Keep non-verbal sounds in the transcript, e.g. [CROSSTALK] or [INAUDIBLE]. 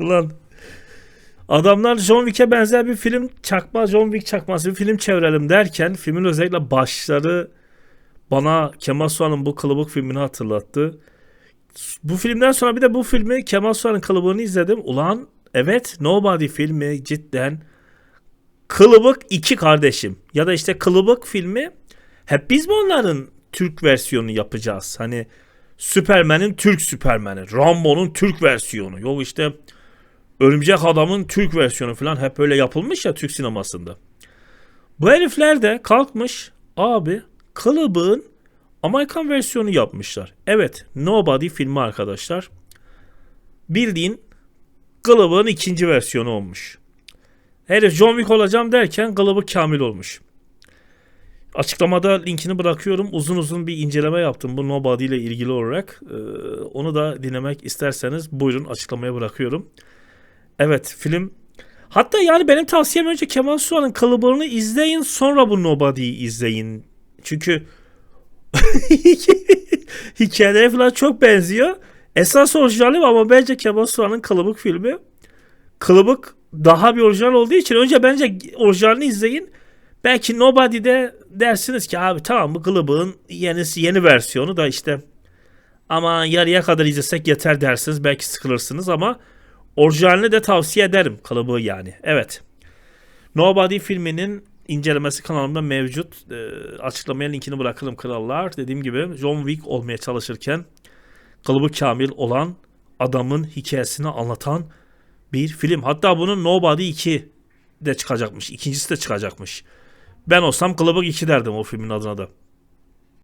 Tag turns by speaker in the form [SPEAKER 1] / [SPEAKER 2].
[SPEAKER 1] Ulan adamlar John Wick'e benzer bir film çakma John Wick çakması bir film çevirelim derken filmin özellikle başları bana Kemal Sunal'ın bu kılıbık filmini hatırlattı. Bu filmden sonra bir de bu filmi Kemal Sunal'ın kılıbığını izledim. Ulan evet Nobody filmi cidden Kılıbık iki kardeşim ya da işte Kılıbık filmi hep biz mi onların Türk versiyonunu yapacağız? Hani Süpermen'in Türk Süpermen'i, Rambo'nun Türk versiyonu. Yok işte Örümcek Adam'ın Türk versiyonu falan hep öyle yapılmış ya Türk sinemasında. Bu herifler de kalkmış abi Kılıbık'ın Amerikan versiyonu yapmışlar. Evet Nobody filmi arkadaşlar. Bildiğin Kılıbık'ın ikinci versiyonu olmuş. Herif John Wick olacağım derken Kılıbık Kamil olmuş. Açıklamada linkini bırakıyorum. Uzun uzun bir inceleme yaptım bu Nobody ile ilgili olarak. Ee, onu da dinlemek isterseniz buyurun açıklamaya bırakıyorum. Evet film Hatta yani benim tavsiyem önce Kemal Sunal'ın kalıbını izleyin sonra bu Nobody'yi izleyin. Çünkü [LAUGHS] hikayeleri falan çok benziyor. Esas orijinali ama bence Kemal Sunal'ın Kılıbık filmi. Kılıbık daha bir orijinal olduğu için önce bence orijinalini izleyin. Belki Nobody'de dersiniz ki abi tamam bu Kılıbık'ın yenisi yeni versiyonu da işte ama yarıya kadar izlesek yeter dersiniz. Belki sıkılırsınız ama orijinalini de tavsiye ederim Kılıbığı yani. Evet. Nobody filminin incelemesi kanalımda mevcut. Ee, açıklamaya linkini bırakırım krallar. Dediğim gibi John Wick olmaya çalışırken kılıbı kamil olan adamın hikayesini anlatan bir film. Hatta bunun Nobody 2 de çıkacakmış. İkincisi de çıkacakmış. Ben olsam Kılıbık 2 derdim o filmin adına da.